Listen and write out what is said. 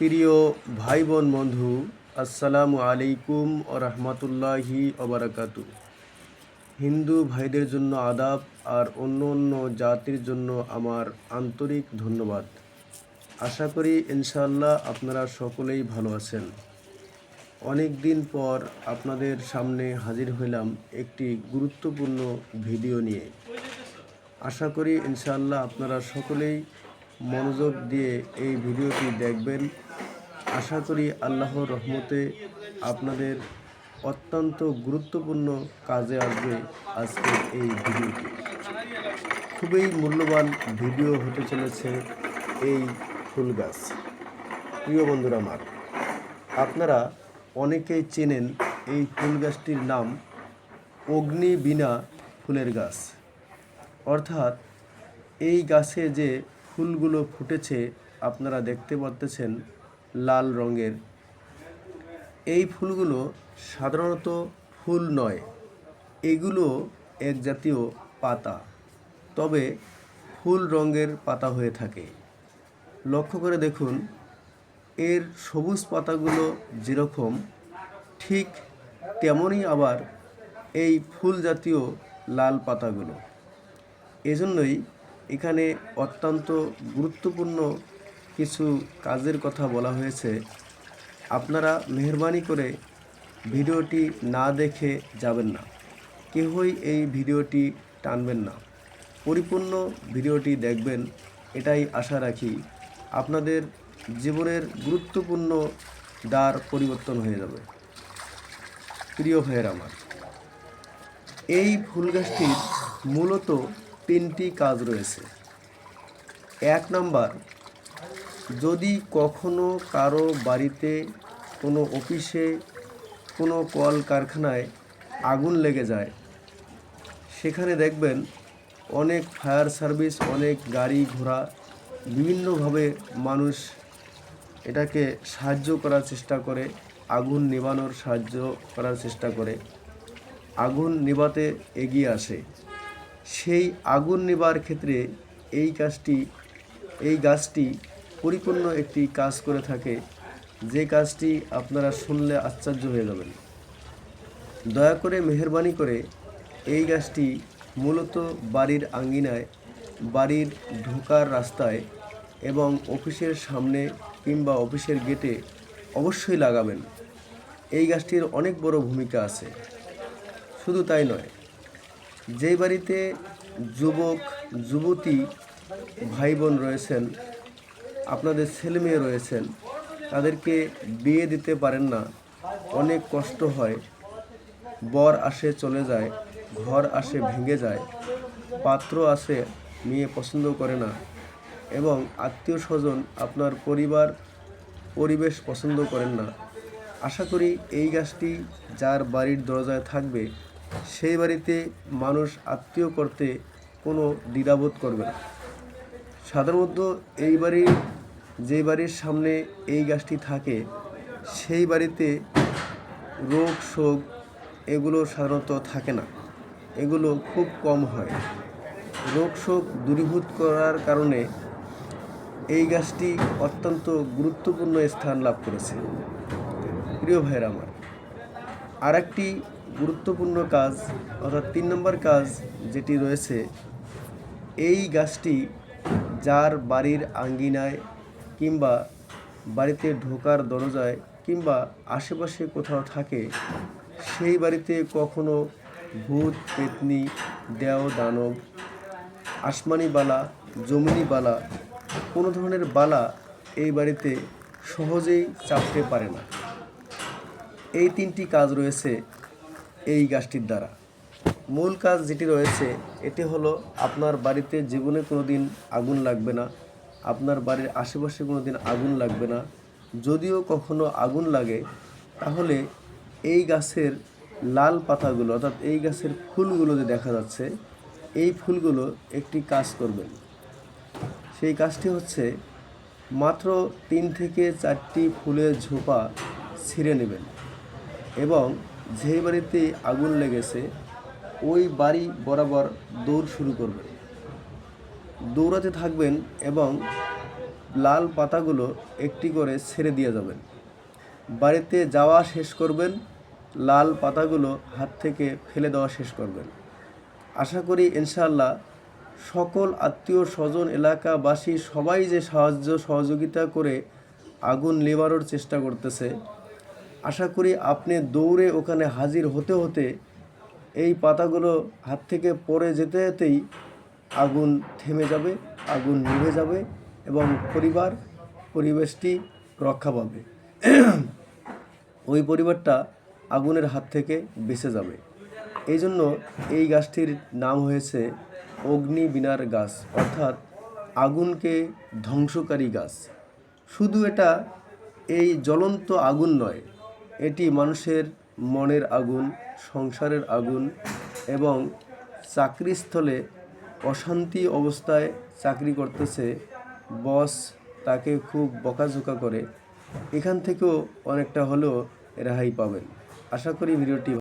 প্রিয় ভাই বোন বন্ধু, আসসালামু আলাইকুম ও রহমতুল্লাহি ওবরাকাতু হিন্দু ভাইদের জন্য আদাব আর অন্য অন্য জাতির জন্য আমার আন্তরিক ধন্যবাদ। আশা করি ইনশাল্লাহ আপনারা সকলেই ভালো আছেন। অনেক দিন পর আপনাদের সামনে হাজির হইলাম একটি গুরুত্বপূর্ণ ভিডিও নিয়ে। আশা করি ইনশাআল্লাহ আপনারা সকলেই মনোযোগ দিয়ে এই ভিডিওটি দেখবেন। আশা করি আল্লাহর রহমতে আপনাদের অত্যন্ত গুরুত্বপূর্ণ কাজে আসবে আজকে এই ভিডিওটি। খুবই মূল্যবান ভিডিও হতে চলেছে এই ফুল গাছ। প্রিয় বন্ধুরা আমার, আপনারা অনেকেই চেনেন এই ফুল গাছটির নাম অগ্নি অগ্নিবীণা ফুলের গাছ। অর্থাৎ এই গাছে যে ফুলগুলো ফুটেছে, আপনারা দেখতে পাচ্ছেন লাল রঙের। এই ফুলগুলো সাধারণত ফুল নয়, এগুলো এক জাতীয় পাতা। তবে ফুল রঙের পাতা হয়ে থাকে। লক্ষ্য করে দেখুন, এর সবুজ পাতাগুলো যেরকম, ঠিক তেমনই আবার এই ফুল জাতীয় লাল পাতাগুলো। এজন্যই এখানে অত্যন্ত গুরুত্বপূর্ণ কিছু কাজের কথা বলা হয়েছে। আপনারা মেহরবানি করে ভিডিওটি না দেখে যাবেন না। কেউই এই ভিডিওটি টানবেন না। পরিপূর্ণ ভিডিওটি দেখবেন, এটাই আশা রাখি। আপনাদের জীবনের গুরুত্বপূর্ণ দ্বার পরিবর্তন হয়ে যাবে। প্রিয় ভাইয়ের আমার, এই ফুল গাছটির মূলত তিনটি কাজ রয়েছে। এক নাম্বার, যদি কখনো কারও বাড়িতে কোনো অফিসে কোনো কল কারখানায় আগুন লেগে যায়, সেখানে দেখবেন অনেক ফায়ার সার্ভিস, অনেক গাড়ি ঘোড়া বিভিন্নভাবে মানুষ এটাকে সাহায্য করার চেষ্টা করে, আগুন নেভানোর সাহায্য করার চেষ্টা করে, আগুন নেভাতে এগিয়ে আসে। সেই আগুন নেবার ক্ষেত্রে এই কাজটি, এই গাছটি পরিপূর্ণ একটি কাজ করে থাকে। যে কাজটি আপনারা শুনলে আশ্চর্য হয়ে যাবেন। দয়া করে মেহরবানি করে এই গাছটি মূলত বাড়ির আঙ্গিনায় বাড়ির ঢোকার রাস্তায় এবং অফিসের সামনে কিংবা অফিসের গেটে অবশ্যই লাগাবেন। এই গাছটির অনেক বড় ভূমিকা আছে। শুধু তাই নয় যেই বাড়িতে যুবক, যুবতী ভাই বোন রয়েছেন, আপনাদের ছেলে মেয়ে রয়েছেন, তাদেরকে বিয়ে দিতে পারেন না। অনেক কষ্ট হয়। বর আসে, চলে যায়, ঘর আসে, ভেঙে যায়। পাত্র আসে, মেয়ে পছন্দ করে না। এবং আত্মীয় স্বজন আপনার পরিবার, পরিবেশ পছন্দ করেন না। আশা করি এই গাছটি যার বাড়ির দরজায় থাকবে সেই বাড়িতে মানুষ আত্মীয় করতে কোনো দ্বিধাবোধ করবে না। সাধারণত এই বাড়ির যে বাড়ির সামনে এই গাছটি থাকে, সেই বাড়িতে রোগ, শোক এগুলো সাধারণত থাকে না। এগুলো খুব কম হয়। রোগ, শোক দূরীভূত করার কারণে এই গাছটি অত্যন্ত গুরুত্বপূর্ণ স্থান লাভ করেছে। প্রিয় ভাইয়ের আমার, আরেকটি গুরুত্বপূর্ণ কাজ, অর্থাৎ তিন নম্বর কাজ যেটি রয়েছে, এই গাছটি যার বাড়ির আঙ্গিনায় কিংবা বাড়িতে ঢোকার দরজায় কিংবা আশেপাশে কোথাও থাকে, সেই বাড়িতে কখনো ভূত, পেতনি, দেও, দানব, আসমানি বালা জমিনি বালা, কোনো ধরনের বালা এই বাড়িতে সহজেই চাপতে পারে না। এই তিনটি কাজ রয়েছে। এই গাছটির দ্বারা। মূল কাজ যেটি রয়েছে, এটি হলো আপনার বাড়িতে জীবনে কোনো দিন আগুন লাগবে না, আপনার বাড়ির আশেপাশে কোনো দিন আগুন লাগবে না। যদিও কখনো আগুন লাগে, তাহলে এই গাছের লাল পাতাগুলো, অর্থাৎ এই গাছের ফুলগুলো যে দেখা যাচ্ছে, এই ফুলগুলো একটি কাজ করবেন। সেই কাজটি হচ্ছে মাত্র তিন থেকে চারটি ফুলের ঝোপা ছিঁড়ে নেবেন এবং যেই বাড়িতে আগুন লেগেছে, ওই বাড়ি বরাবর দৌড় শুরু করবেন। দৌড়াতে থাকবেন এবং লাল পাতাগুলো একটি করে ছেড়ে দিয়ে যাবেন। বাড়িতে যাওয়া শেষ করবেন, লাল পাতাগুলো হাত থেকে ফেলে দেওয়া শেষ করবেন। আশা করি ইনশাআল্লাহ সকল আত্মীয় স্বজন, এলাকাবাসী সবাই যে সাহায্য সহযোগিতা করে আগুন নেবারোর চেষ্টা করতেছে আশা করি আপনি দৌড়ে ওখানে হাজির হতে হতে এই পাতাগুলো হাত থেকে পড়ে যেতে যেতেই আগুন থেমে যাবে, আগুন নিভে যাবে এবং পরিবার, পরিবেশটি রক্ষা পাবে। ওই পরিবারটা আগুনের হাত থেকে বেঁচে যাবে। এই জন্য এই গাছটির নাম হয়েছে অগ্নি বিনার গাছ, অর্থাৎ আগুনকে ধ্বংসকারী গাছ। শুধু এটা, এই জ্বলন্ত আগুন নয় এটি মানুষের মনের আগুন, সংসারের আগুন এবং চাকরিস্থলে অশান্তি অবস্থায় চাকরি করতেছে বস তাকে খুব বকাঝোকা করে। এখান থেকেও অনেকটা হলেও রেহাই পাবেন। আশা করি ভিডিওটি